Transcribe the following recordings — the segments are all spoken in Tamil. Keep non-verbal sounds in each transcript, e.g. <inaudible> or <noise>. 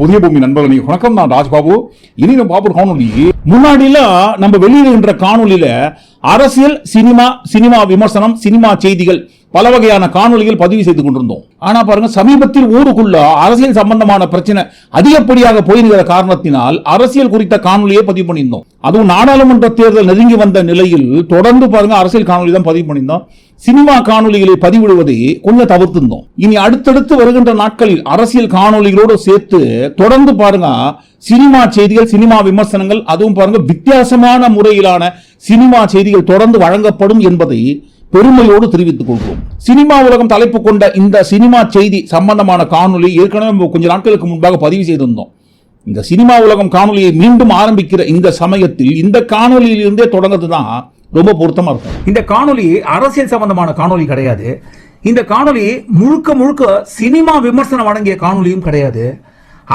புதிய பூமி நண்பர்களே வணக்கம் நான் ராஜ்பாபு. இனி நம்ம பாபு காணொலி. முன்னாடிலாம் நம்ம வெளியிடுகின்ற காணொலியில அரசியல் சினிமா சினிமா விமர்சனம் சினிமா செய்திகள் பல வகையான காணொளிகள் பதிவு செய்து கொண்டிருந்தோம். ஆனா பாருங்க சமீபத்தில் ஊருக்குள்ள அரசியல் சம்பந்தமான பிரச்சனை அதிகப்படியாக போயிருக்கிற காரணத்தினால் அரசியல் குறித்த காணொலியை பதிவு பண்ணியிருந்தோம். அதுவும் நாடாளுமன்ற தேர்தல் நெருங்கி வந்த நிலையில் தொடர்ந்து பாருங்க அரசியல் காணொலி தான் பதிவு பண்ணியிருந்தோம். சினிமா காணொளிகளை பதிவிடுவதை கொஞ்சம் தவிர்த்திருந்தோம். இனி அடுத்தடுத்து வருகின்ற நாட்களில் அரசியல் காணொளிகளோடு சேர்த்து தொடர்ந்து பாருங்க சினிமா செய்திகள் சினிமா விமர்சனங்கள் அதுவும் பாருங்க வித்தியாசமான முறையிலான சினிமா செய்திகள் தொடர்ந்து வழங்கப்படும் என்பதை பெருமையோடு தெரிவித்துக் கொள்கிறோம். சினிமா உலகம் தலைப்பு கொண்ட இந்த சினிமா செய்தி சம்பந்தமான காணொலி ஏற்கனவே கொஞ்ச நாட்களுக்கு முன்பாக பதிவு செய்திருந்தோம். இந்த சினிமா உலகம் காணொலியை மீண்டும் ஆரம்பிக்கிற இந்த சமயத்தில் இந்த காணொலியிலிருந்தே தொடங்குறது தான் ரொம்ப பொருத்தமாக இருக்கும். இந்த காணொலி அரசியல் சம்பந்தமான காணொலி கிடையாது. இந்த காணொலி முழுக்க முழுக்க சினிமா விமர்சனம் அடங்கிய காணொலியும் கிடையாது.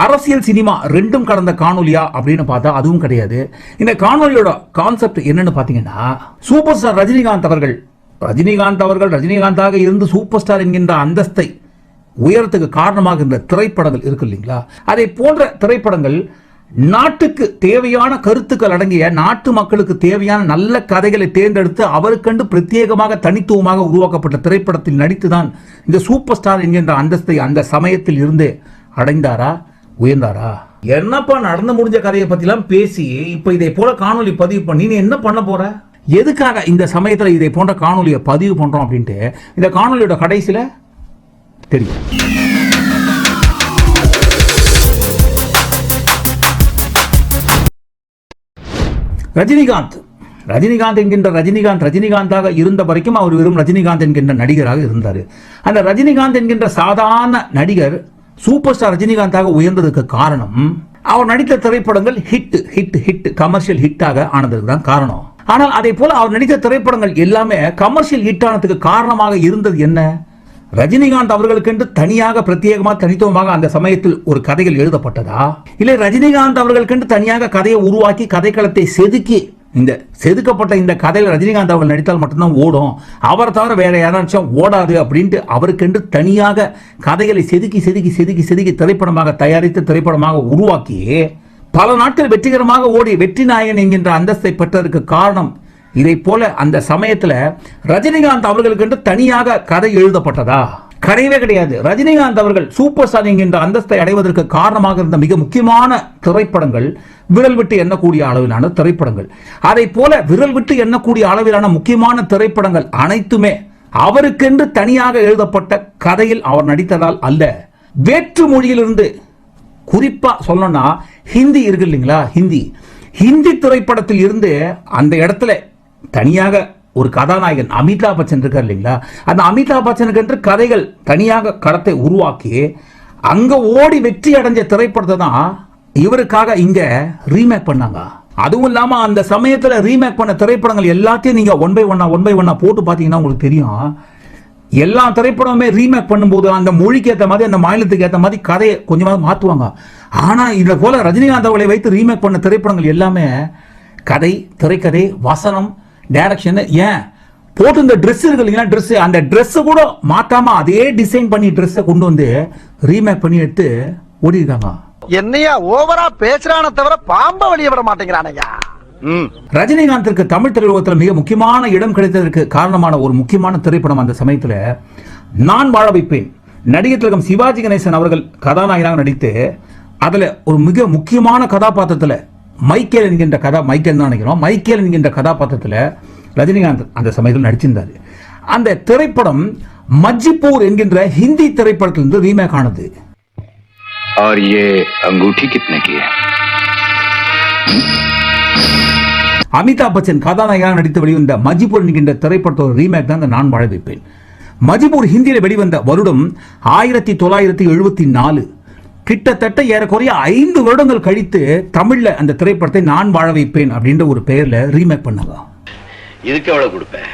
அரசியல் சினிமா ரெண்டும் கடந்த காணொலியா அப்படின்னு பார்த்தா அதுவும் கிடையாது. இந்த காணொலியோட கான்செப்ட் என்னன்னு பார்த்தீங்கன்னா சூப்பர் ஸ்டார் ரஜினிகாந்த் அவர்கள் ரஜினிகாந்த் அவர்கள் ரஜினிகாந்தாக இருந்து சூப்பர் ஸ்டார் என்கின்ற அந்தஸ்தை உயரத்துக்கு காரணமாக இந்த திரைப்படங்கள் இருக்கு இல்லைங்களா? அதை போன்ற திரைப்படங்கள் நாட்டுக்கு தேவையான கருத்துக்கள் அடங்கிய நாட்டு மக்களுக்கு தேவையான நல்ல கதைகளை தேர்ந்தெடுத்து அவருக்கென்று பிரத்யேகமாக தனித்துவமாக உருவாக்கப்பட்ட திரைப்படத்தில் நடித்துதான் இந்த சூப்பர் ஸ்டார் என்கின்ற அந்தஸ்தை அந்த சமயத்தில் இருந்து அடைந்தாரா? உயர்ந்தாரா? என்னப்பா நடந்து முடிஞ்ச கதையை பத்திலாம் பேசி இப்ப இதை போல காணொளி பதிவு பண்ணி நீ என்ன பண்ண போற? எதுக்காக இந்த சமயத்துல இதை போன்ற காணொளியை பதிவு பண்றோம் அப்படின்ட்டு இந்த காணொளியோட கடைசியில தெரியும். ரஜினிகாந்த். ரஜினிகாந்த் என்கின்ற ரஜினிகாந்த் ரஜினிகாந்தாக இருந்த வரைக்கும் அவர் வெறும் ரஜினிகாந்த் என்கின்ற நடிகராக இருந்தார். அந்த ரஜினிகாந்த் என்கின்ற சாதாரண நடிகர் சூப்பர் ஸ்டார் ரஜினிகாந்தாக உயர்ந்ததுக்கு காரணம் அவர் நடித்த திரைப்படங்கள் ஹிட் ஹிட் ஹிட் கமர்ஷியல் ஹிட்டாக ஆனதுக்கு தான் காரணம். ஆனால் அதே போல அவர் நடித்த திரைப்படங்கள் எல்லாமே கமர்ஷியல் ஹிட் ஆனதுக்கு காரணமாக இருந்தது என்ன? ரஜினிகாந்த் அவர்களுக்கென்று தனியாக பிரத்யேகமாக தனித்துவமாக அந்த சமயத்தில் ஒரு கதைகள் எழுதப்பட்டதா? இல்லை ரஜினிகாந்த் அவர்களுக்கென்று தனியாக கதையை உருவாக்கி கதைக்களத்தை செதுக்கி இந்த செதுக்கப்பட்ட இந்த கதையில் ரஜினிகாந்த் அவர்கள் நடித்தால் மட்டும்தான் ஓடும். அவரை தவிர வேற யாராச்சும் ஓடாது அப்படின்ட்டு அவருக்கென்று தனியாக கதைகளை செதுக்கி செதுக்கி செதுக்கி செதுக்கி திரைப்படமாக தயாரித்து திரைப்படமாக உருவாக்கி பல நாட்கள் வெற்றிகரமாக ஓடி வெற்றி நாயகன் என்கின்ற அந்தஸ்தை பெற்றதற்கு காரணம் இதை போல அந்த சமயத்தில் ரஜினிகாந்த் அவர்களுக்கென்று தனியாக கதை எழுதப்பட்டதா? கிடையவே கிடையாது. ரஜினிகாந்த் அவர்கள் சூப்பர் ஸ்டார் என்கின்ற அந்தஸ்தை அடைவதற்கு காரணமாக இருந்த மிக முக்கியமான திரைப்படங்கள் விரல் விட்டு எண்ணக்கூடிய அளவிலான திரைப்படங்கள். அதை போல விரல் விட்டு எண்ணக்கூடிய அளவிலான முக்கியமான திரைப்படங்கள் அனைத்துமே அவருக்கென்று தனியாக எழுதப்பட்ட கதையில் அவர் நடித்ததால் அல்ல. வேற்று மொழியிலிருந்து குறிப்பா சொல்லணும்னா ஹிந்தி இருக்கு இல்லைங்களா? ஹிந்தி. ஹிந்தி திரைப்படத்தில் இருந்து அந்த இடத்துல தனியாக ஒரு கதாநாயகன் அமிதாப் பச்சன் இருக்கார் இல்லைங்களா? அந்த அமிதாப் பச்சனுக்கு என்று கதைகள் தனியாக கடத்தை உருவாக்கி அங்கே ஓடி வெற்றி அடைஞ்ச திரைப்படத்தை தான் இவருக்காக இங்கே ரீமேக் பண்ணாங்க. அதுவும் இல்லாமல் அந்த சமயத்தில் ரீமேக் பண்ண திரைப்படங்கள் எல்லாத்தையும் நீங்கள் ஒன் பை ஒன்னா ஒன் பை ஒன்னா போட்டு பார்த்தீங்கன்னா உங்களுக்கு தெரியும். எல்லா திரைப்படமுமே ரீமேக் பண்ணும்போது அந்த மொழிக்கு ஏற்ற மாதிரி அந்த மாநிலத்துக்கு ஏற்ற மாதிரி கதையை கொஞ்சமாக மாற்றுவாங்க ஆனால் இதை போல் ரஜினிகாந்த் அவர்களை வைத்து ரீமேக் பண்ண திரைப்படங்கள் எல்லாமே கதை திரைக்கதை வசனம் டைரக்ஷன் ஏன்? போட்டு இந்த ட்ரெஸ் இருக்கு இல்லைங்களா ட்ரெஸ் அந்த ட்ரெஸ்ஸை கூட மாத்தாம அதே டிசைன் பண்ணி ட்ரெஸ்ஸை கொண்டு வந்து ரீமேக் பண்ணி எடுத்து ஓடி இருக்காங்க என்னையா ஓவரா பேசுறான தவிர பாம்ப வெளிய விட மாட்டேங்கிறானையா ரஜினிகாந்திற்கு தமிழ் திரையுலகத்தில் மிக முக்கியமான இடம் கிடைத்ததற்கு காரணமான ஒரு முக்கியமான திரைப்படம் அந்த சமயத்தில் நான் வாழ வைப்பேன். நடிகர் திலகம் சிவாஜி கணேசன் அவர்கள் கதாநாயகனாக நடித்து அதில் ஒரு மிக முக்கியமான கதாபாத்திரத்தில் மைக்கேல் என்கின்ற கதா மைக்கேல் தான் நினைக்கிறோம் மைக்கேல் என்கின்ற கதாபாத்திரத்தில் ரஜினிகாந்த் அந்த சமயத்தில் நடிச்சிருந்தார் அந்த திரைப்படம் மஜ்ஜிப்பூர் என்கின்ற ஹிந்தி திரைப்படத்திலிருந்து ரீமேக் ஆனது और ये अंगूठी कितने की है அமிதாப் பச்சன் கதாநாயகனாக நடித்து வெளிவந்த மஜிபூர் என்கின்ற திரைப்படத்தோட ரீமேக் தான் இந்த நான் வாழ வைப்பேன் மஜிபூர் ஹிந்தியில் வெளிவந்த வருடம் ஆயிரத்தி தொள்ளாயிரத்தி எழுபத்தி நாலு கிட்டத்தட்ட ஏறக்குறைய ஐந்து வருடங்கள் கழித்து தமிழ்ல அந்த திரைப்படத்தை நான் வாழ வைப்பேன் அப்படின்ற ஒரு பெயர்ல ரீமேக் பண்ணாங்க. இதுக்கு எவ்வளவு கொடுப்பேன்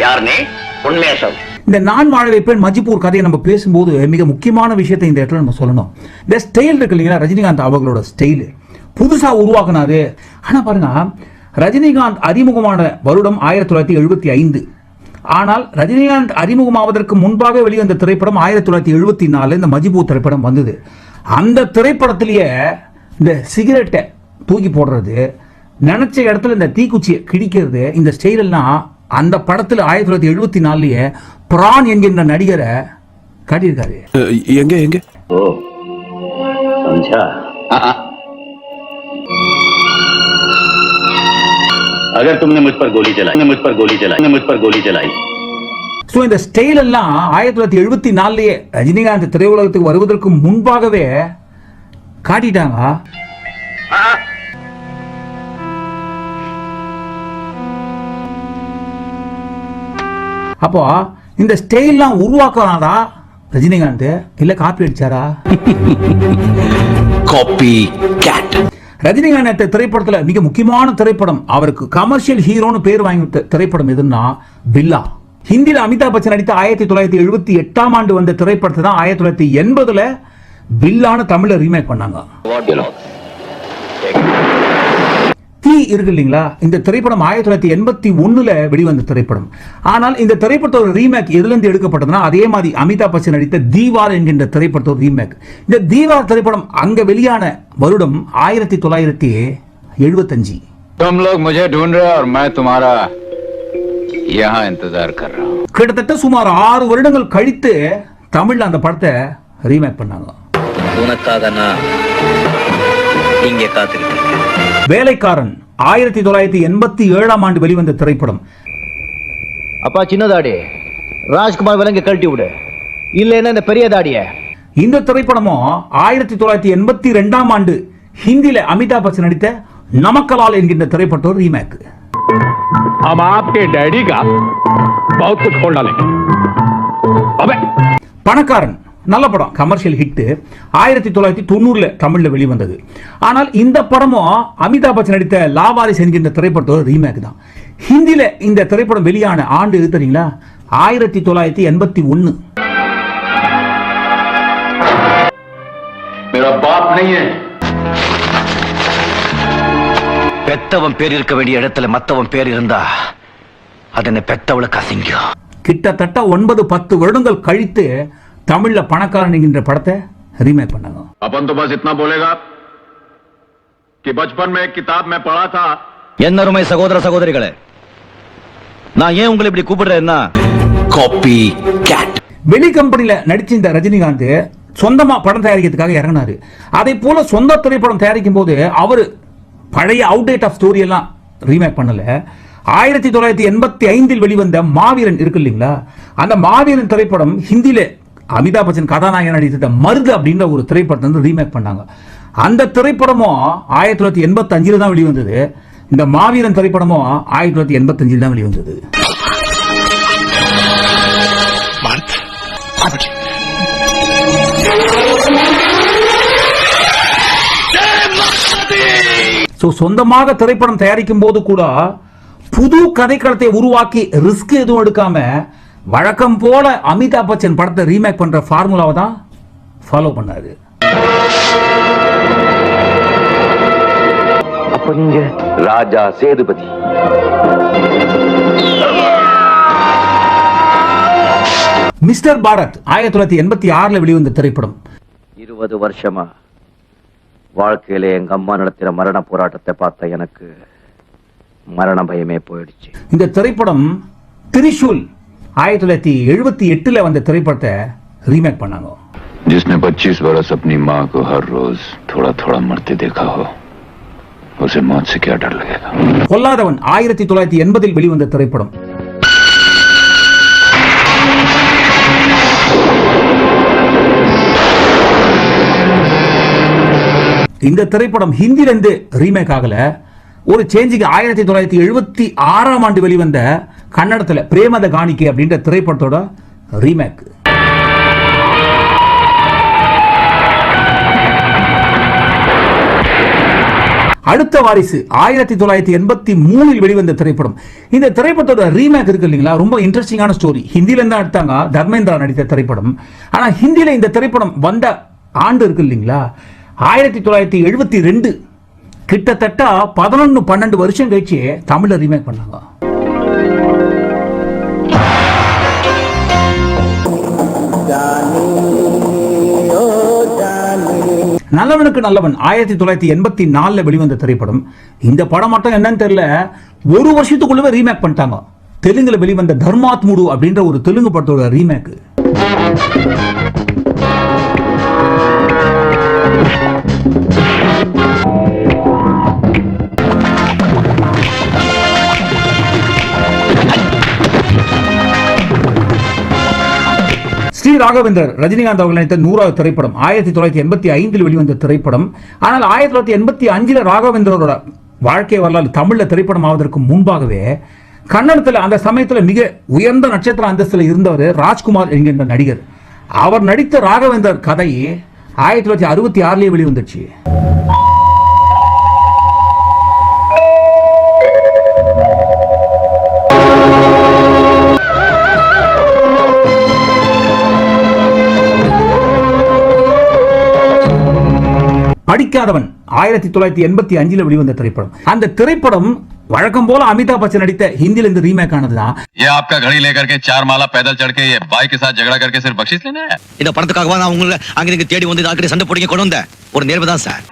யார் நீ? உண்மையா சொல் இந்த நான் வாழ வைப்பேன் மஜிப்பூர் கதையை நம்ம பேசும்போது மிக முக்கியமான விஷயத்தை இந்த இடத்துல நம்ம சொல்லணும். இந்த ஸ்டைல் இருக்கு இல்லைங்களா? ரஜினிகாந்த் அவர்களோட ஸ்டைல் புதுசா உருவாக்குனாரு. ஆனா பாருங்க ரஜினிகாந்த் அறிமுகமான வருடம் ஆயிரத்தி தொள்ளாயிரத்தி எழுபத்தி ஐந்து. ஆனால் ரஜினிகாந்த் அறிமுகமாவதற்கு முன்பாக வெளிவந்த திரைப்படம் ஆயிரத்தி தொள்ளாயிரத்தி எழுபத்தி நாலு இந்த மஜிபூ திரைப்படம் வந்தது. அந்த திரைப்படத்திலேயே இந்த சிகரெட்டை தூக்கி போடுறது நினைச்ச இடத்துல இந்த தீக்குச்சியை கிழிக்கிறது இந்த ஸ்டைல் எல்லாம் அந்த படத்தில் ஆயிரத்தி தொள்ளாயிரத்தி எழுபத்தி நாலுலயே பிரான் என்கின்ற நடிகரை காட்டியிருக்காரு. எங்க எங்க? ओ அகர் தும்னே முஜ் கோலி ஜலாய் முஜ் கோலி ஜலாய் முஜ் கோலி ஜலாய் ஸோ இந்த ஸ்டைல் எல்லாம் ஆயிரத்தி தொள்ளாயிரத்தி எழுபத்தி நாலுலேயே ரஜினிகாந்த் திரையுலகத்துக்கு வருவதற்கு முன்பாகவே காட்டிட்டாங்க. அப்போ இந்த ஸ்டைல்லாம் உருவாக்குறாதா ரஜினிகாந்த்? இல்லை காப்பி அடிச்சாரா? காப்பி கேட் ரஜினிகாந்த் நடித்த திரைப்படத்துல மிக முக்கியமான திரைப்படம். அவருக்கு கமர்ஷியல் ஹீரோன்னு பேர் வாங்கி திரைப்படம் எதுன்னா பில்லா. ஹிந்தியில் அமிதாப் பச்சன் நடித்த ஆயிரத்தி தொள்ளாயிரத்தி எழுபத்தி எட்டாம் ஆண்டு வந்த திரைப்படத்தை தான் ஆயிரத்தி தொள்ளாயிரத்தி எண்பதுல பில்லான்னு தமிழை ரீமேக் பண்ணாங்க. தீ இருக்கு இல்லைங்களா இந்த திரைப்படம் ஆயிரத்தி தொள்ளாயிரத்தி எண்பத்தி ஒண்ணுல வெளிவந்த திரைப்படம் ஆனால் இந்த திரைப்படத்தோட ரீமேக் எதுல இருந்து எடுக்கப்பட்டதுன்னா அதே மாதிரி அமிதாப் பச்சன் நடித்த தீவார் என்கின்ற திரைப்படத்தோட ரீமேக் இந்த தீவார் திரைப்படம் அங்க வெளியான வருடம் ஆயிரத்தி தொள்ளாயிரத்தி எழுபத்தஞ்சு तुम लोग मुझे ढूंढ रहे हो और मैं तुम्हारा यहाँ इंतजार कर रहा हूँ கிட்டத்தட்ட சுமார் ஆறு வருடங்கள் கழித்து தமிழ்ல அந்த படத்தை ரீமேக் பண்ணாங்க உனக்காக நான் இங்கே காத்துக்கிட்டு இருக்கேன். வேலைக்காரன் ஆயிரத்தி தொள்ளாயிரத்தி எண்பத்தி ஏழாம் ஆண்டு வெளிவந்த திரைப்படம் அப்பா சின்னதாடி ராஜ்குமார் விலங்கு கழட்டி விடு இல்லைன்னா இந்த பெரிய தாடிய இந்த திரைப்படமும் ஆயிரத்தி தொள்ளாயிரத்தி எண்பத்தி ரெண்டாம் ஆண்டு ஹிந்தியில அமிதாப் பச்சன் நடித்த நமக்கலால் என்கின்ற திரைப்படத்தோட ரீமேக் हम आपके डैडी का बहुत कुछ खोल डालेंगे अबे பணக்காரன் நல்ல படம் கமர்ஷியல் ஹிட்டு ஆயிரத்தி தொள்ளாயிரத்தி தொண்ணூறில் தமிழில் வெளிவந்தது. ஆனால் இந்த படமும் அமிதாப் பச்சன் நடித்த லாவாரிஸ் என்கின்ற திரைப்படத்தோட ரீமேக் தான். ஹிந்தியில் இந்த திரைப்படம் வெளியான ஆண்டு எது தெரியுங்களா? ஆயிரத்தி தொள்ளாயிரத்தி எண்பத்தி ஒன்று பெத்தவன் பேர் இருக்க வேண்டிய இடத்துல மத்தவன் பேர் இருந்தா அதனை பெத்தவளுக்கு அசிங்கம். கிட்டத்தட்ட ஒன்பது பத்து வருடங்கள் கழித்து தமிழ்ல பணக்காரனிக்கின்ற படத்தை ரீமேக் பண்ணாங்க அப்பன் தோ பஸ் இத்தனா போலேகா கி பச்பன் மே கிதாப் மே பழா தா என் சகோதர சகோதரிகளே? நான் ஏன் உங்களை இப்படி கூப்பிடுறேன்னா காப்பி கேட் வெளி கம்பெனியில நடிச்ச இந்த ரஜினிகாந்த் சொந்தமா படம் தயாரிக்கிறதுக்காக இறங்கினார். அதே போல சொந்த திரைப்படம் தயாரிக்கும் போது அவர் பழைய அவுடேட் ஆஃப் ஸ்டோரி எல்லாம் ரீமேக் பண்ணல. ஆயிரத்தி தொள்ளாயிரத்தி எண்பத்தி ஐந்தில் வெளிவந்த மாவீரன் இருக்கு இல்லைங்களா? அந்த மாவீரன் திரைப்படம் ஹிந்தியில் அமிதாப் பச்சன் கதாநாயகன் நடித்த மருது அப்படின்ற ஒரு திரைப்படத்தை வந்து ரீமேக் பண்ணாங்க. அந்த திரைப்படமும் ஆயிரத்தி தொள்ளாயிரத்தி எண்பத்தி அஞ்சில் தான் வெளிவந்தது. இந்த மாவீரன் திரைப்படமும் ஆயிரத்தி தொள்ளாயிரத்தி எண்பத்தி அஞ்சில் தான் வெளிவந்தது. ஸோ சொந்தமாக திரைப்படம் தயாரிக்கும் போது கூட புது கதைக்களத்தை உருவாக்கி ரிஸ்க் எதுவும் எடுக்காம வழக்கம் போல அமிதாப் பச்சன் படத்தை ரீமேக் பண்ற ஃபார்முலாவை தான் ஃபாலோ பண்ணாரு. அப்ப நீங்க ராஜா சேதுபதி. மிஸ்டர் பாரத் ஆயிரத்தி தொள்ளாயிரத்தி எண்பத்தி ஆறுல வெளிவந்த திரைப்படம். இருபது வருஷமா வாழ்க்கையில எங்க அம்மா நடத்தின மரண போராட்டத்தை பார்த்த எனக்கு மரண பயமே போயிடுச்சு. இந்த திரைப்படம் திரிஷூல் ஆயிரத்தி தொள்ளாயிரத்தி எழுபத்தி எட்டுல வந்த திரைப்படத்தை ரீமேக் பண்ணாங்க जिसने 25 बरस अपनी माँ को हर रोज थोड़ा थोड़ा मरते देखा हो उसे मौत से क्या डर लगेगा பொல்லாதவன் ஆயிரத்தி தொள்ளாயிரத்தி எண்பதில் வெளிவந்த திரைப்படம் இந்த திரைப்படம் ஹிந்திலிருந்து ரீமேக் ஆகல ஒரு சேஞ்சுக்கு ஆயிரத்தி தொள்ளாயிரத்தி எழுபத்தி ஆறாம் ஆண்டு வெளிவந்த கன்னடத்துல பிரேமத காணிக்கை அப்படின்ற திரைப்படத்தோட ரீமேக் அடுத்த வாரிசு ஆயிரத்தி தொள்ளாயிரத்தி எண்பத்தி மூணில் வெளிவந்த திரைப்படம். இந்த திரைப்படத்தோட ரீமேக் இருக்கு இல்லைங்களா? ரொம்ப இன்ட்ரெஸ்டிங்கான ஸ்டோரி ஹிந்தியில இருந்து எடுத்தாங்க. தர்மேந்திரா நடித்த திரைப்படம். ஆனா ஹிந்தில இந்த திரைப்படம் வந்த ஆண்டு இருக்கு இல்லைங்களா? ஆயிரத்தி தொள்ளாயிரத்தி எழுபத்தி ரெண்டு. கிட்டத்தட்ட பதினொன்னு பன்னெண்டு வருஷம் கழிச்சு தமிழில் ரீமேக் பண்ணாங்க. நல்லவனுக்கு நல்லவன். ஆயிரத்தி தொள்ளாயிரத்தி எண்பத்தி நாலுல வெளிவந்த திரைப்படம். இந்த படம் மட்டும் என்னன்னு தெரியல. ஒரு வருஷத்துக்குள்ளவே ரீமேக் பண்ணிட்டாங்க. தெலுங்குல வெளிவந்த தர்மாத் முடு அப்படின்ற ஒரு தெலுங்கு படத்தோட ரீமேக் ராகவேந்தர் ரஜினிகாந்த் அவர்கள் நடித்த நூறாவது திரைப்படம் ஆயிரத்தி தொள்ளாயிரத்தி எண்பத்தி ஐந்தில் வெளிவந்த திரைப்படம். ஆனால் ஆயிரத்தி தொள்ளாயிரத்தி எண்பத்தி அஞ்சில் ராகவேந்தரோட வாழ்க்கை வரலாறு தமிழ்ல திரைப்படம் ஆவதற்கு முன்பாகவே கன்னடத்தில் அந்த சமயத்தில் மிக உயர்ந்த நட்சத்திர அந்தஸ்தில் இருந்தவர் ராஜ்குமார் என்கின்ற நடிகர். அவர் நடித்த ராகவேந்தர் கதை ஆயிரத்தி தொள்ளாயிரத்தி அறுபத்தி ஆறுலேயே வெளிவந்துச்சு. படிக்காதவன். ஆயிரத்தி தொள்ளாயிரத்தி எண்பத்தி அஞ்சுல வெளிவந்த திரைப்படம். அந்த திரைப்படம் வழக்கம் போல அமிதாப் பச்சன் நடித்த ஹிந்தில இருந்து ரீமேக் ஆனதுதான் ஏன் ஆப்கா கடி லே கே சார் மாலா பேதல் சடக்கே பாய் கே சாத் ஜகடா கே சிர் பக்ஷிஸ் லேனா? இந்த படத்துக்காக நான் உங்களை அங்க நீங்க தேடி வந்து ஆக்கிட்ட சண்டை போடுங்க கொண்டு வந்த ஒரு நேர்வு தான் sir.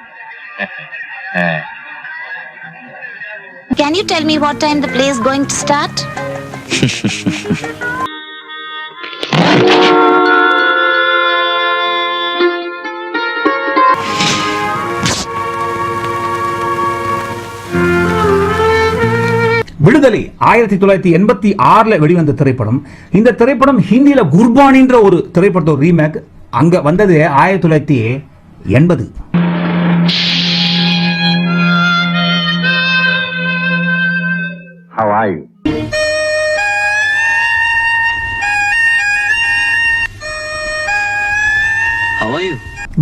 Can you tell me what time the play is going to start? <laughs> விடுதலை. ஆயிரத்தி தொள்ளாயிரத்தி எண்பத்தி ஆறுல வெளிவந்த திரைப்படம். இந்த திரைப்படம் ஹிந்தியில குர்பானின்ற ஒரு திரைப்படத்தோட ரீமேக். அங்க வந்தது ஆயிரத்தி தொள்ளாயிரத்தி எண்பது. How are you?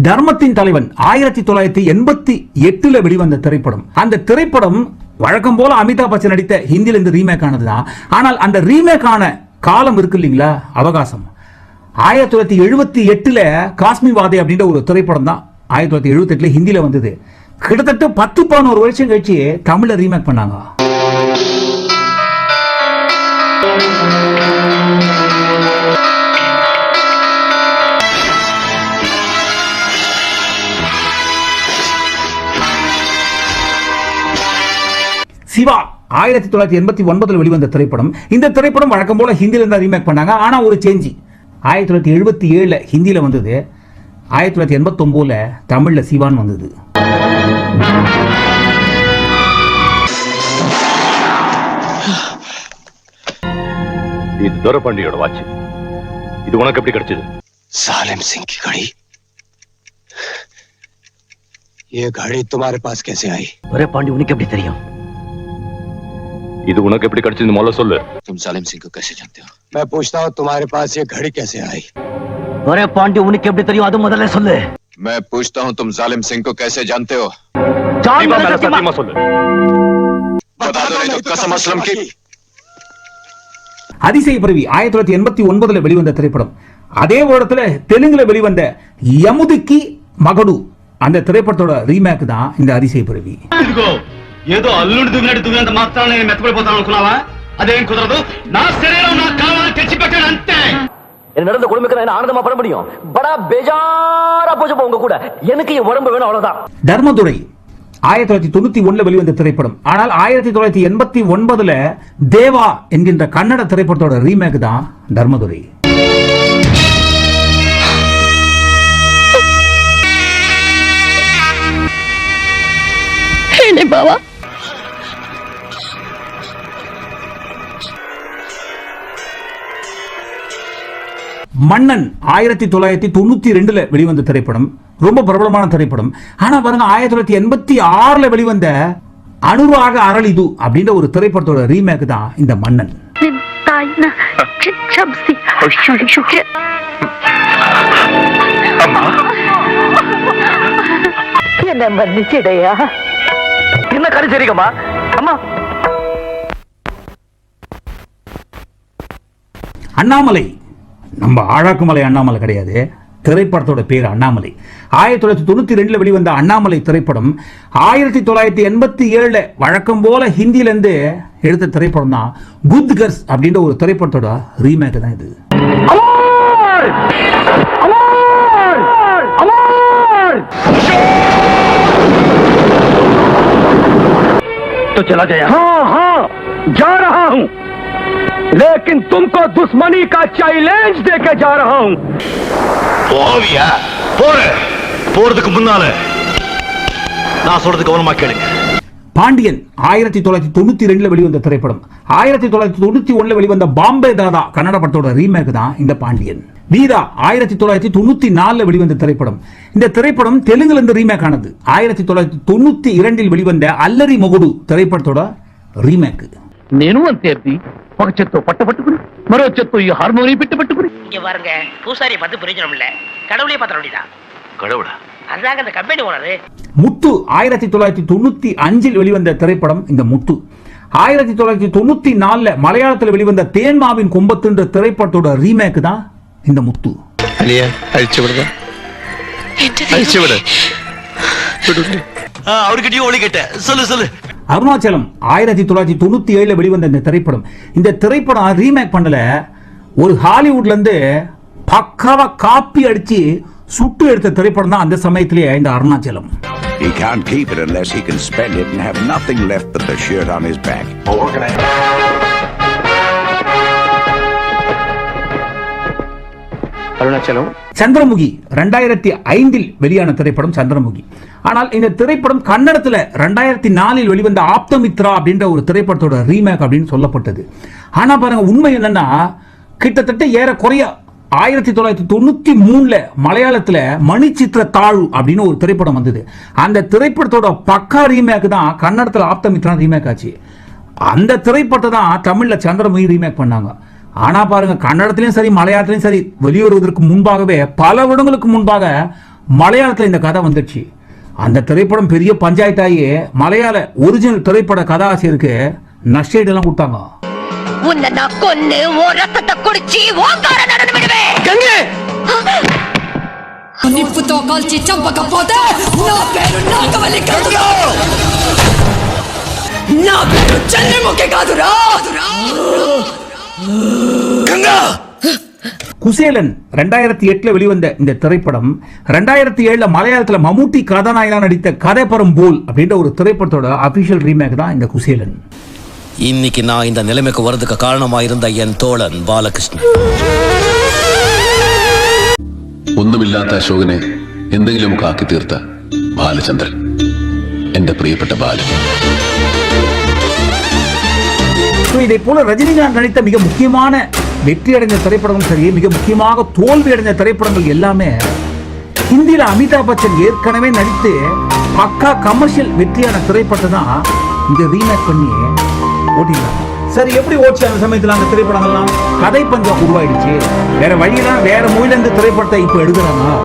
தர்மத்தின் தலைவன் ஆயிரத்தி தொள்ளாயிரத்தி எண்பத்தி எட்டுல வெளிவந்த திரைப்படம். அந்த திரைப்படம் வழக்கம் போல அமிதாப் பச்சன் நடித்த ஹிந்தில இருந்து ரீமேக் ஆனதுதான். ஆனால் அந்த ரீமேக் ஆன காலம் இருக்கு இல்லைங்களா? அவகாசம். ஆயிரத்தி தொள்ளாயிரத்தி எழுபத்தி எட்டுல காஷ்மி வாதை அப்படின்ற ஒரு திரைப்படம் தான் ஆயிரத்தி தொள்ளாயிரத்தி எழுபத்தி எட்டுல ஹிந்தியில் வந்தது. கிட்டத்தட்ட பத்து பதினோரு வருஷம் கழிச்சு தமிழ்ல ரீமேக் பண்ணாங்க. சிவா ஆயிரத்தி தொள்ளாயிரத்தி எண்பத்தி ஒன்பதுல வெளிவந்த திரைப்படம் இந்த திரைப்படம் வழக்கம் போல ஹிந்தில இருந்தா ரீமேக் பண்ணாங்க ஆனா ஒரு சேஞ்சி ஆயிரத்தி தொள்ளாயிரத்தி எழுபத்தி ஏழுல ஹிந்தியில வந்தது ஆயிரத்தி தொள்ளாயிரத்தி எண்பத்தி ஒன்பதுல தமிழ்ல சிவான் வந்தது இது துரப்பாண்டியோட வாட்ச் இது உனக்கு எப்படி கிடைச்சது सालिम सिंह की घड़ी ये घड़ी तुम्हारे पास कैसे आई ஒரே பாண்டி உனக்கு எப்படி தெரியும் ये तो எப்படி கிடைச்சது முதல்ல சொல்லு. तुम सालिम सिंह को कैसे जानते हो? मैं पूछता तुम्हारे पास ये घड़ी कैसे आई? ஒரே பாண்டி உனக்கு எப்படி தெரியும் அது முதல்ல சொல்லு मैं पूछता हूँ तुम जालिम सिंह को कैसे जानते हो? சத்தியமா மேல சத்தியமா சொல்லு बता दो नहीं तो कसम असलम அதிசய பிறவி ஆயிரத்தி தொள்ளாயிரத்தி எண்பத்தி ஒன்பதுல வெளிவந்த திரைப்படம். அதே வருடத்துல தெலுங்குல வெளிவந்த யமுதுக்கி மகடு. அந்த திரைப்படத்தோட ரீமேக் தான் இந்த அதிசய பிறவி ఏదో అల్లుడు దువ్వినట్టు దువ్వినంత మాత్రాన నేను మెత్తపడిపోతాను అనుకున్నావా అదేం కుదరదు నా శరీరం నాకు కావాలని తెచ్చి పెట్టాను అంతే எனக்கு நடந்த கொடுமைக்கு நான் என்ன ஆனந்தமா பட முடியும் படா பேஜாரா போச்சு உங்க கூட எனக்கு என் உடம்பு வேணும் அவ்வளவுதான் தர்மதுரை ஆயிரத்தி தொள்ளாயிரத்தி தொண்ணூத்தி ஒண்ணுல வெளிவந்த திரைப்படம் ஆனால் ஆயிரத்தி தொள்ளாயிரத்தி எண்பத்தி ஒன்பதுல தேவா என்கின்ற கன்னட திரைப்படத்தோட ரீமேக் தான் தர்மதுரை ಹೇಳಿ மன்னன் ஆயிரத்தி தொள்ளாயிரத்தி தொண்ணூத்தி ரெண்டில் வெளிவந்த திரைப்படம். ரொம்ப பிரபலமான திரைப்படம். ஆனா பாருங்க ஆயிரத்தி தொள்ளாயிரத்தி எண்பத்தி ஆறுல வெளிவந்த அனுராக அறள் இது அப்படின்ற ஒரு திரைப்படத்தோட ரீமேக் தான் இந்த மன்னன். என்ன அம்மா. அண்ணாமலை நம்ம ஆழாக்குமலை அண்ணாமலை கிடையாது. திரைப்படத்தோட பேர் அண்ணாமலை. ஆயிரத்தி தொள்ளாயிரத்தி தொண்ணூற்றி ரெண்டில் வெளிவந்த அண்ணாமலை திரைப்படம் ஆயிரத்தி தொள்ளாயிரத்தி எண்பத்தி ஏழில் வழக்கம் போல் ஹிந்திலேருந்து எடுத்த திரைப்படம் தான் குத் அப்படின்ற ஒரு திரைப்படத்தோட ரீமேக் தான் இது. तो चला गया। हाँ हाँ जा रहा हूँ। लेकिन तुमको दुश्मनी का चैलेंज देके जा रहा हूँ போவியா போற போறதுக்கு முன்னால நான் சொல்றது கவனமா கேளுங்க பாண்டியன் ஆயிரத்தி தொள்ளாயிரத்தி தொண்ணூத்தி ரெண்டுல வெளிவந்த திரைப்படம் ஆயிரத்தி தொள்ளாயிரத்தி தொண்ணூத்தி ஒண்ணுல வெளிவந்த பாம்பே தாதா கன்னட படத்தோட ரீமேக் தான் இந்த பாண்டியன் வீரா ஆயிரத்தி தொள்ளாயிரத்தி தொண்ணூத்தி நாலுல வெளிவந்த திரைப்படம் இந்த திரைப்படம் தெலுங்குல இருந்து ரீமேக் ஆனது ஆயிரத்தி தொள்ளாயிரத்தி தொண்ணூத்தி இரண்டில் வெளிவந்த அல்லரி మొగుడు திரைப்படத்தோட ரீமேக் నేను అంతే అబ్బి ఒక చేత్తో పట్ట பாருங்க பூசாரிய பார்த்து பிரயோஜனம் முத்து ஆயிரத்தி தொள்ளாயிரத்தி தொண்ணூத்தி அஞ்சில் வெளிவந்த திரைப்படம் இந்த முத்து. ஆயிரத்தி தொள்ளாயிரத்தி தொண்ணூத்தி நாலுல மலையாளத்தில் வெளிவந்த தேன்மாவின் கொம்பத்துன்ற திரைப்படத்தோட ரீமேக் தான் இந்த முத்து. അലിയ അഴിച്ചു വിടുക എന്റെ ദൈവമേ. അഴിച്ചു വിട് വിടൂല്ലേ? ആ, അവർക്ക് அருணாச்சலம் ஆயிரத்தி தொள்ளாயிரத்தி தொண்ணூத்தி ஏழுல வெளிவந்த இந்த திரைப்படம். இந்த திரைப்படம் ரீமேக் பண்ணல. ஒரு ஹாலிவுட்ல இருந்து பக்காவா காப்பி அடிச்சு சுட்டு எடுத்த திரைப்படம் தான் அந்த சமயத்திலேயே இந்த Arunachalam. He can't keep it unless he can spend it and have nothing left but the shirt on his back. Arunachalam. Chandramukhi ரெண்டாயிரத்தி ஐந்தில் வெளியான திரைப்படம் சந்திரமுகி. ஆனால் இந்த திரைப்படம் கன்னடத்தில் ரெண்டாயிரத்தி நாலில் வெளிவந்த ஆப்தமித்ரா அப்படின்ற ஒரு திரைப்படத்தோட ரீமேக் அப்படின்னு சொல்லப்பட்டது. ஆனால் பாருங்க உண்மை என்னன்னா கிட்டத்தட்ட ஏற குறைய ஆயிரத்தி தொள்ளாயிரத்தி தொண்ணூற்றி மூணில் மலையாளத்தில் மணிச்சித்திர தாழ் அப்படின்னு ஒரு திரைப்படம் வந்தது. அந்த திரைப்படத்தோட பக்கா ரீமேக் தான் கன்னடத்தில் ஆப்தமித்ரா ரீமேக் ஆச்சு. அந்த திரைப்படத்தை தான் தமிழ்ல சந்திரமுகி ரீமேக் பண்ணாங்க. ஆனா பாருங்க கன்னடத்திலையும் சரி மலையாளத்திலையும் சரி வெளியேறுவதற்கு முன்பாகவே பல வருடங்களுக்கு முன்பாக மலையாளத்தில் இந்த கதை வந்துடுச்சு அந்த திரைப்படம் பெரிய பஞ்சாயத்தாயே மலையாள ஒரிஜினல் திரைப்பட கதாசிரியருக்கு நஷ்டீடெல்லாம் கொடுத்தாங்க. உன்னை குசேலன் ரெண்டாயிரத்தி எட்டுல வெளிவந்த இந்த திரைப்படம் ரெண்டாயிரத்தி ஏழுல மலையாளத்தில் மம்முட்டி கதாநாயகனா நடித்த கதைப்பரம் போல் அப்படின்ற ஒரு திரைப்படத்தோட அபிஷியல் ரீமேக் தான் இந்த குசேலன். இன்னைக்கு நான் இந்த நிலைமைக்கு வர்றதுக்கு காரணமா இருந்த என் தோழன் பாலகிருஷ்ணன். ஒன்றுமில்லாத അശോകനെ എന്തെങ്കിലുമൊക്കെ காக்கி தீர்த்த பாலச்சந்திரன் என்ற பிரியப்பட்ட ബാലൻ. இதை போல ரஜினிகாந்த் நடித்த மிக முக்கியமான வெற்றி அடைந்த திரைப்படமும் சரி மிக முக்கியமாக தோல்வி அடைந்த திரைப்படங்கள் எல்லாமே ஹிந்தியில அமிதாப் பச்சன் ஏற்கனவே நடித்து பக்கா கமர்ஷியல் வெற்றியான திரைப்படத்தை தான் இங்க ரீமேக் பண்ணி ஓட்டினாங்க சரி எப்படி ஓடிச்சு அந்த சமயத்துல அந்த திரைப்படங்கள்லாம்? கதை பஞ்சம் உருவாயிடுச்சு. வேற வழியெல்லாம் வேற மொழியில இருந்து திரைப்படத்தை இப்ப எடுக்கிறாங்க.